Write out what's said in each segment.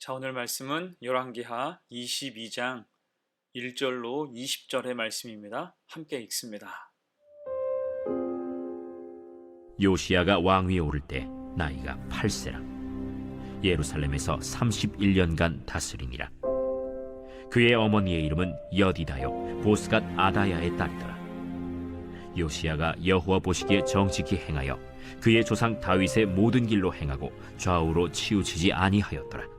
자, 오늘 말씀은 열왕기하 22장 1절로 20절의 말씀입니다. 함께 읽습니다. 요시야가 왕위에 오를 때 나이가 8세라 예루살렘에서 31년간 다스리니라 그의 어머니의 이름은 여디다요 보스갓 아다야의 딸이더라 요시야가 여호와 보시기에 정직히 행하여 그의 조상 다윗의 모든 길로 행하고 좌우로 치우치지 아니하였더라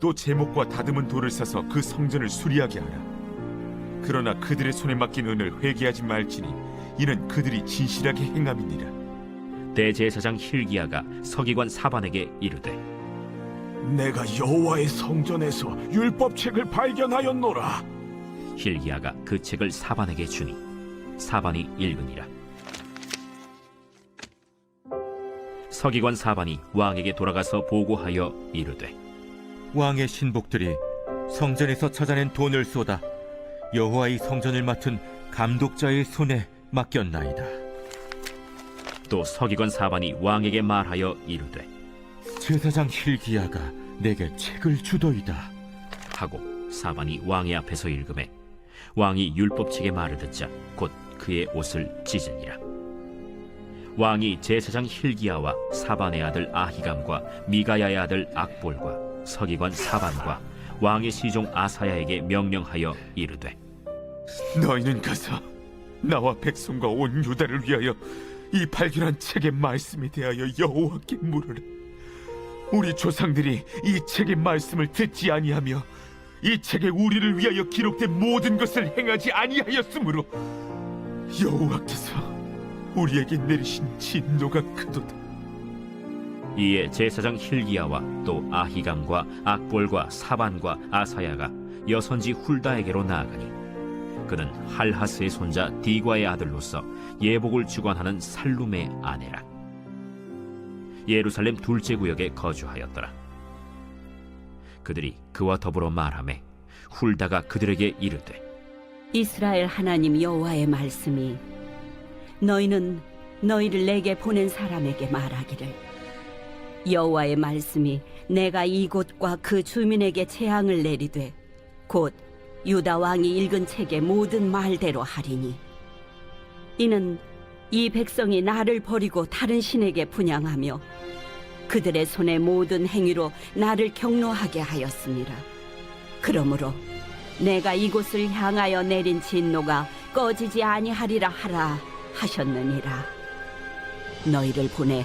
또 제목과 다듬은 돌을 사서 그 성전을 수리하게 하라. 그러나 그들의 손에 맡긴 은을 회개하지 말지니 이는 그들이 진실하게 행함이니라. 대제사장 힐기야가 서기관 사반에게 이르되 내가 여호와의 성전에서 율법책을 발견하였노라. 힐기야가 그 책을 사반에게 주니 사반이 읽으니라. 서기관 사반이 왕에게 돌아가서 보고하여 이르되 왕의 신복들이 성전에서 찾아낸 돈을 쏟아 여호와의 성전을 맡은 감독자의 손에 맡겼나이다. 또 서기관 사반이 왕에게 말하여 이르되 제사장 힐기야가 내게 책을 주더이다. 하고 사반이 왕의 앞에서 읽음에 왕이 율법책의 말을 듣자 곧 그의 옷을 찢으니라 왕이 제사장 힐기야와 사반의 아들 아히감과 미가야의 아들 악볼과 서기관 사반과 왕의 시종 아사야에게 명령하여 이르되 너희는 가서 나와 백성과 온 유다를 위하여 이 발견한 책의 말씀에 대하여 여호와께 물으라. 우리 조상들이 이 책의 말씀을 듣지 아니하며 이 책에 우리를 위하여 기록된 모든 것을 행하지 아니하였으므로 여호와께서 우리에게 내리신 진노가 크도다. 이에 제사장 힐기야와 또 아히감과 악볼과 사반과 아사야가 여선지 훌다에게로 나아가니 그는 할하스의 손자 디과의 아들로서 예복을 주관하는 살룸의 아내라. 예루살렘 둘째 구역에 거주하였더라. 그들이 그와 더불어 말하매 훌다가 그들에게 이르되 이스라엘 하나님 여호와의 말씀이 너희는 너희를 내게 보낸 사람에게 말하기를 여호와의 말씀이 내가 이곳과 그 주민에게 재앙을 내리되 곧 유다 왕이 읽은 책의 모든 말대로 하리니 이는 이 백성이 나를 버리고 다른 신에게 분양하며 그들의 손의 모든 행위로 나를 경노하게 하였습니다. 그러므로 내가 이곳을 향하여 내린 진노가 꺼지지 아니하리라 하라 하셨느니라. 너희를 보내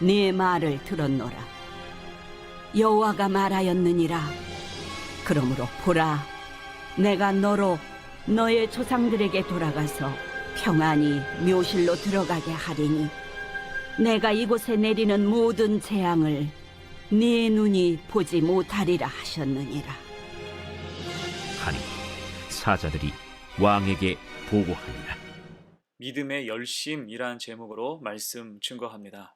네 말을 들었노라. 여호와가 말하였느니라. 그러므로 보라 내가 너로 너의 조상들에게 돌아가서 평안히 묘실로 들어가게 하리니 내가 이곳에 내리는 모든 재앙을 네 눈이 보지 못하리라 하셨느니라. 하니 사자들이 왕에게 보고하니라. 믿음의 열심이라는 제목으로 말씀 증거합니다.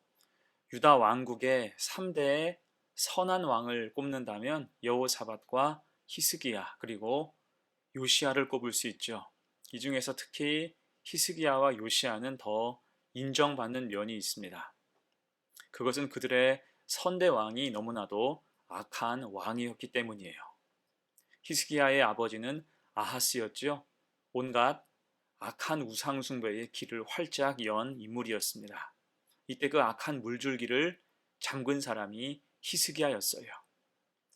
유다 왕국의 3대의 선한 왕을 꼽는다면 여호사밧과 히스기야 그리고 요시아를 꼽을 수 있죠. 이 중에서 특히 히스기야와 요시아는 더 인정받는 면이 있습니다. 그것은 그들의 선대 왕이 너무나도 악한 왕이었기 때문이에요. 히스기야의 아버지는 아하스였죠. 온갖 악한 우상 숭배의 길을 활짝 연 인물이었습니다. 이때 그 악한 물줄기를 잠근 사람이 히스기야였어요.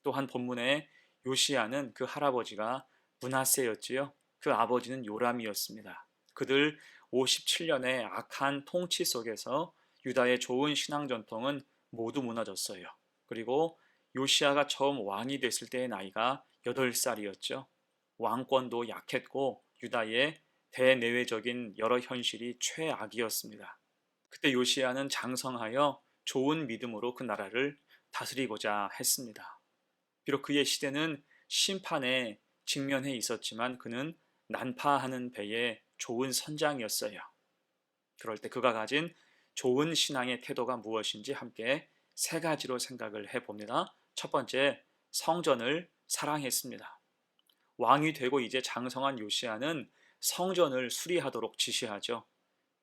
또한 본문에 요시아는 그 할아버지가 문하세였지요. 그 아버지는 요람이었습니다. 그들 57년의 악한 통치 속에서 유다의 좋은 신앙 전통은 모두 무너졌어요. 그리고 요시아가 처음 왕이 됐을 때의 나이가 8살이었죠. 왕권도 약했고 유다의 대내외적인 여러 현실이 최악이었습니다. 그때 요시아는 장성하여 좋은 믿음으로 그 나라를 다스리고자 했습니다. 비록 그의 시대는 심판에 직면해 있었지만 그는 난파하는 배의 좋은 선장이었어요. 그럴 때 그가 가진 좋은 신앙의 태도가 무엇인지 함께 세 가지로 생각을 해 봅니다. 첫 번째, 성전을 사랑했습니다. 왕이 되고 이제 장성한 요시아는 성전을 수리하도록 지시하죠.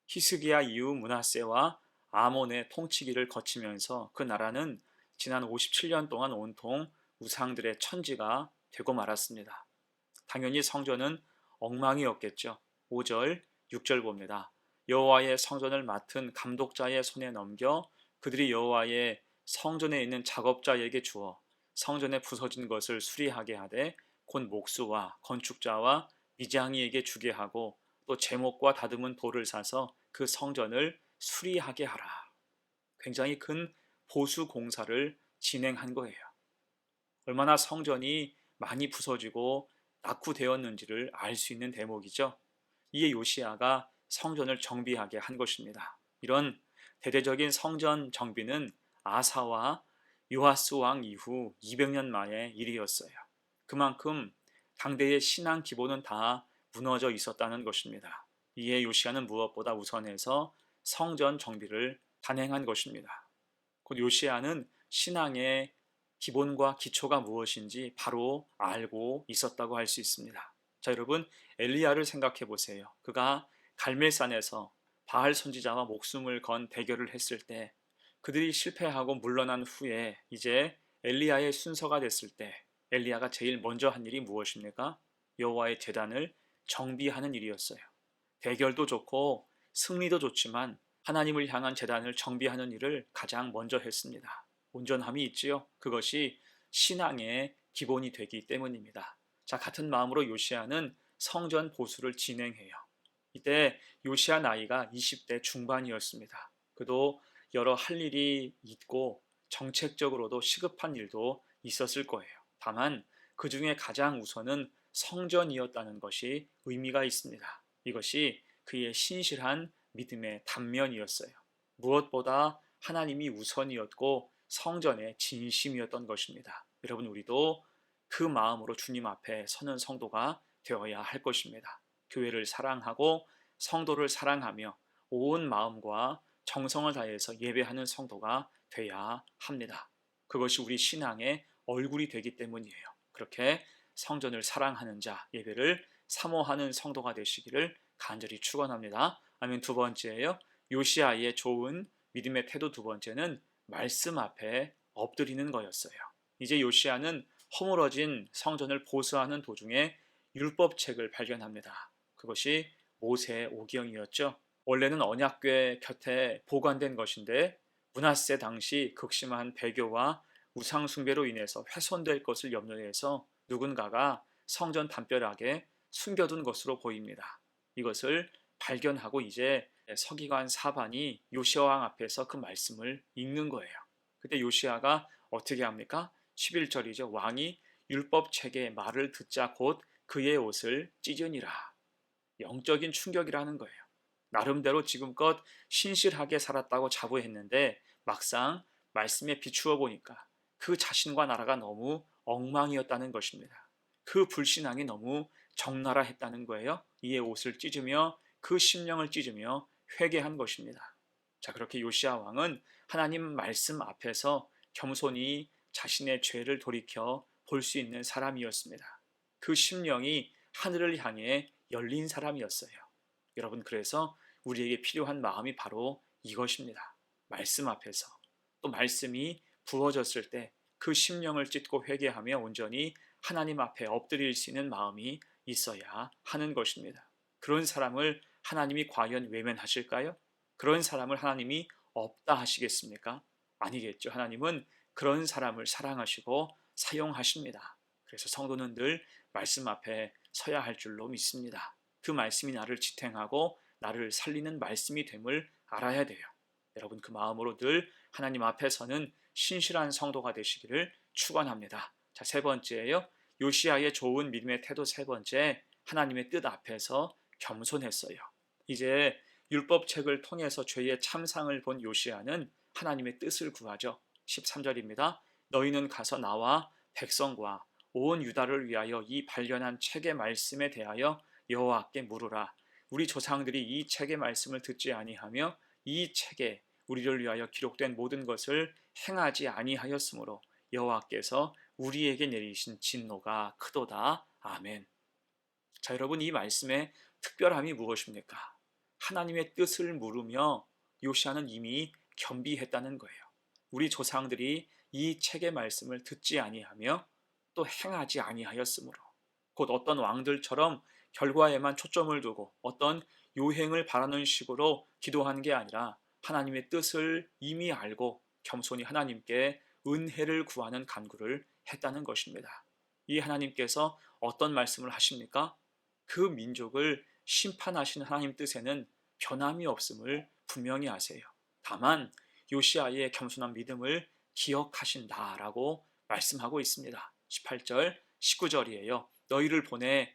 히스기야 이후 문하세와 아몬의 통치기를 거치면서 그 나라는 지난 57년 동안 온통 우상들의 천지가 되고 말았습니다. 당연히 성전은 엉망이었겠죠. 5절, 6절 봅니다. 여호와의 성전을 맡은 감독자의 손에 넘겨 그들이 여호와의 성전에 있는 작업자에게 주어 성전에 부서진 것을 수리하게 하되 곧 목수와 건축자와 미장이에게 주게 하고 또 제목과 다듬은 돌을 사서 그 성전을 수리하게 하라. 굉장히 큰 보수 공사를 진행한 거예요. 얼마나 성전이 많이 부서지고 낙후되었는지를 알 수 있는 대목이죠. 이에 요시아가 성전을 정비하게 한 것입니다. 이런 대대적인 성전 정비는 아사와 요하스 왕 이후 200년 만의 일이었어요. 그만큼 당대의 신앙 기본은 다 무너져 있었다는 것입니다. 이에 요시아는 무엇보다 우선해서 성전 정비를 단행한 것입니다. 곧 요시아는 신앙의 기본과 기초가 무엇인지 바로 알고 있었다고 할 수 있습니다. 자, 여러분, 엘리야를 생각해 보세요. 그가 갈멜산에서 바알 선지자와 목숨을 건 대결을 했을 때 그들이 실패하고 물러난 후에 이제 엘리야의 순서가 됐을 때 엘리야가 제일 먼저 한 일이 무엇입니까? 여호와의 제단을 정비하는 일이었어요. 대결도 좋고 승리도 좋지만 하나님을 향한 제단을 정비하는 일을 가장 먼저 했습니다. 온전함이 있지요. 그것이 신앙의 기본이 되기 때문입니다. 자, 같은 마음으로 요시아는 성전 보수를 진행해요. 이때 요시아 나이가 20대 중반이었습니다. 그도 여러 할 일이 있고 정책적으로도 시급한 일도 있었을 거예요. 다만 그 중에 가장 우선은 성전이었다는 것이 의미가 있습니다. 이것이 그의 신실한 믿음의 단면이었어요. 무엇보다 하나님이 우선이었고 성전의 진심이었던 것입니다. 여러분 우리도 그 마음으로 주님 앞에 서는 성도가 되어야 할 것입니다. 교회를 사랑하고 성도를 사랑하며 온 마음과 정성을 다해서 예배하는 성도가 돼야 합니다. 그것이 우리 신앙의 얼굴이 되기 때문이에요. 그렇게 성전을 사랑하는 자, 예배를 사모하는 성도가 되시기를 간절히 축원합니다. 아멘. 두 번째예요. 요시아의 좋은 믿음의 태도 두 번째는 말씀 앞에 엎드리는 거였어요. 이제 요시아는 허물어진 성전을 보수하는 도중에 율법책을 발견합니다. 그것이 모세 오경이었죠. 원래는 언약궤 곁에 보관된 것인데 문하세 당시 극심한 배교와 우상 숭배로 인해서 훼손될 것을 염려해서 누군가가 성전 담벼락에 숨겨둔 것으로 보입니다. 이것을 발견하고 이제 서기관 사반이 요시아 왕 앞에서 그 말씀을 읽는 거예요. 그때 요시아가 어떻게 합니까? 11절이죠. 왕이 율법 책의 말을 듣자 곧 그의 옷을 찢으니라. 영적인 충격이라는 거예요. 나름대로 지금껏 신실하게 살았다고 자부했는데 막상 말씀에 비추어 보니까 그 자신과 나라가 너무 엉망이었다는 것입니다. 그 불신앙이 너무 적나라했다는 거예요. 이에 옷을 찢으며 그 심령을 찢으며 회개한 것입니다. 자, 그렇게 요시아 왕은 하나님 말씀 앞에서 겸손히 자신의 죄를 돌이켜 볼 수 있는 사람이었습니다. 그 심령이 하늘을 향해 열린 사람이었어요. 여러분, 그래서 우리에게 필요한 마음이 바로 이것입니다. 말씀 앞에서 또 말씀이 부어졌을 때 그 심령을 찢고 회개하며 온전히 하나님 앞에 엎드릴 수 있는 마음이 있어야 하는 것입니다. 그런 사람을 하나님이 과연 외면하실까요? 그런 사람을 하나님이 없다 하시겠습니까? 아니겠죠. 하나님은 그런 사람을 사랑하시고 사용하십니다. 그래서 성도는 늘 말씀 앞에 서야 할 줄로 믿습니다. 그 말씀이 나를 지탱하고 나를 살리는 말씀이 됨을 알아야 돼요. 여러분 그 마음으로 늘 하나님 앞에서는 신실한 성도가 되시기를 축원합니다. 자, 세 번째예요. 요시아의 좋은 믿음의 태도 세 번째, 하나님의 뜻 앞에서 겸손했어요. 이제 율법책을 통해서 죄의 참상을 본 요시아는 하나님의 뜻을 구하죠. 13절입니다. 너희는 가서 나와 백성과 온 유다를 위하여 이 발견한 책의 말씀에 대하여 여호와께 물으라. 우리 조상들이 이 책의 말씀을 듣지 아니하며 이 책에 우리를 위하여 기록된 모든 것을 행하지 아니하였으므로 여호와께서 우리에게 내리신 진노가 크도다. 아멘. 자, 여러분 이 말씀의 특별함이 무엇입니까? 하나님의 뜻을 물으며 요시아는 이미 겸비했다는 거예요. 우리 조상들이 이 책의 말씀을 듣지 아니하며 또 행하지 아니하였으므로 곧 어떤 왕들처럼 결과에만 초점을 두고 어떤 요행을 바라는 식으로 기도한 게 아니라 하나님의 뜻을 이미 알고 겸손히 하나님께 은혜를 구하는 간구를 했다는 것입니다. 이 하나님께서 어떤 말씀을 하십니까? 그 민족을 심판하신 하나님 뜻에는 변함이 없음을 분명히 아세요. 다만 요시아의 겸손한 믿음을 기억하신다라고 말씀하고 있습니다. 18절, 19절이에요. 너희를 보내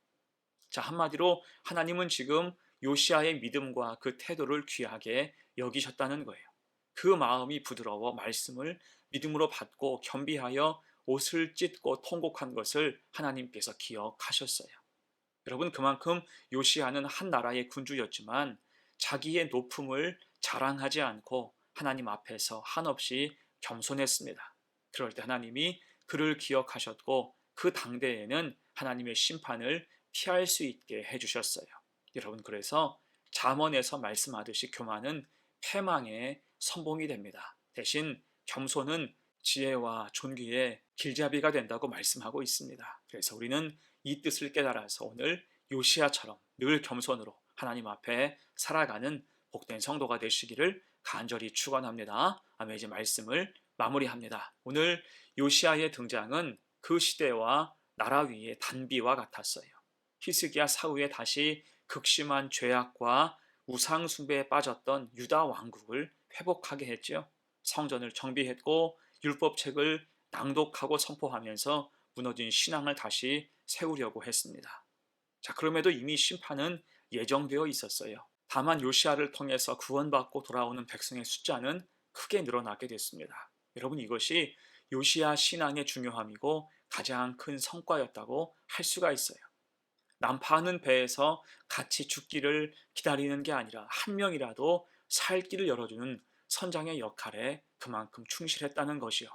자 한마디로 하나님은 지금 요시아의 믿음과 그 태도를 귀하게 여기셨다는 거예요. 그 마음이 부드러워 말씀을 믿음으로 받고 겸비하여 옷을 찢고 통곡한 것을 하나님께서 기억하셨어요. 여러분 그만큼 요시아는 한 나라의 군주였지만 자기의 높음을 자랑하지 않고 하나님 앞에서 한없이 겸손했습니다. 그럴 때 하나님이 그를 기억하셨고 그 당대에는 하나님의 심판을 피할 수 있게 해주셨어요. 여러분 그래서 잠언에서 말씀하듯이 교만은 패망의 선봉이 됩니다. 대신 겸손은 지혜와 존귀의 길잡이가 된다고 말씀하고 있습니다. 그래서 우리는 이 뜻을 깨달아서 오늘 요시아처럼 늘 겸손으로 하나님 앞에 살아가는 복된 성도가 되시기를 간절히 축원합니다. 아멘. 이제 말씀을 마무리합니다. 오늘 요시아의 등장은 그 시대와 나라 위의 단비와 같았어요. 히스기야 사후에 다시 극심한 죄악과 우상 숭배에 빠졌던 유다 왕국을 회복하게 했지요. 성전을 정비했고 율법책을 낭독하고 선포하면서 무너진 신앙을 다시 세우려고 했습니다. 자, 그럼에도 이미 심판은 예정되어 있었어요. 다만 요시아를 통해서 구원받고 돌아오는 백성의 숫자는 크게 늘어나게 됐습니다. 여러분 이것이 요시아 신앙의 중요함이고 가장 큰 성과였다고 할 수가 있어요. 난파하는 배에서 같이 죽기를 기다리는 게 아니라 한 명이라도 살 길을 열어주는 선장의 역할에 그만큼 충실했다는 것이요.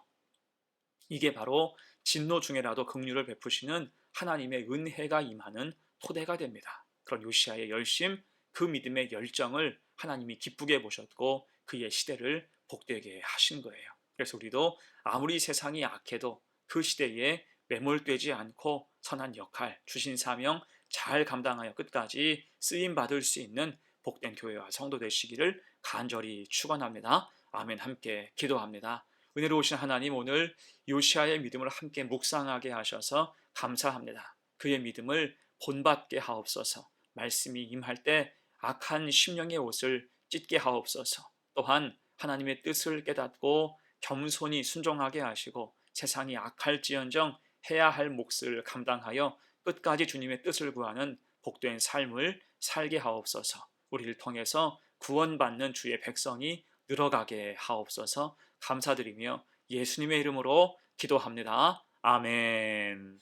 이게 바로 진노 중에라도 긍휼을 베푸시는 하나님의 은혜가 임하는 토대가 됩니다. 그런 요시아의 열심, 그 믿음의 열정을 하나님이 기쁘게 보셨고 그의 시대를 복되게 하신 거예요. 그래서 우리도 아무리 세상이 악해도 그 시대에 매몰되지 않고 선한 역할, 주신 사명 잘 감당하여 끝까지 쓰임 받을 수 있는 복된 교회와 성도 되시기를 간절히 축원합니다. 아멘. 함께 기도합니다. 은혜로우신 하나님 오늘 요시아의 믿음을 함께 묵상하게 하셔서 감사합니다. 그의 믿음을 본받게 하옵소서. 말씀이 임할 때 악한 심령의 옷을 찢게 하옵소서. 또한 하나님의 뜻을 깨닫고 겸손히 순종하게 하시고 세상이 악할지언정 해야 할 몫을 감당하여 끝까지 주님의 뜻을 구하는 복된 삶을 살게 하옵소서. 우리를 통해서 구원받는 주의 백성이 늘어가게 하옵소서. 감사드리며 예수님의 이름으로 기도합니다. 아멘.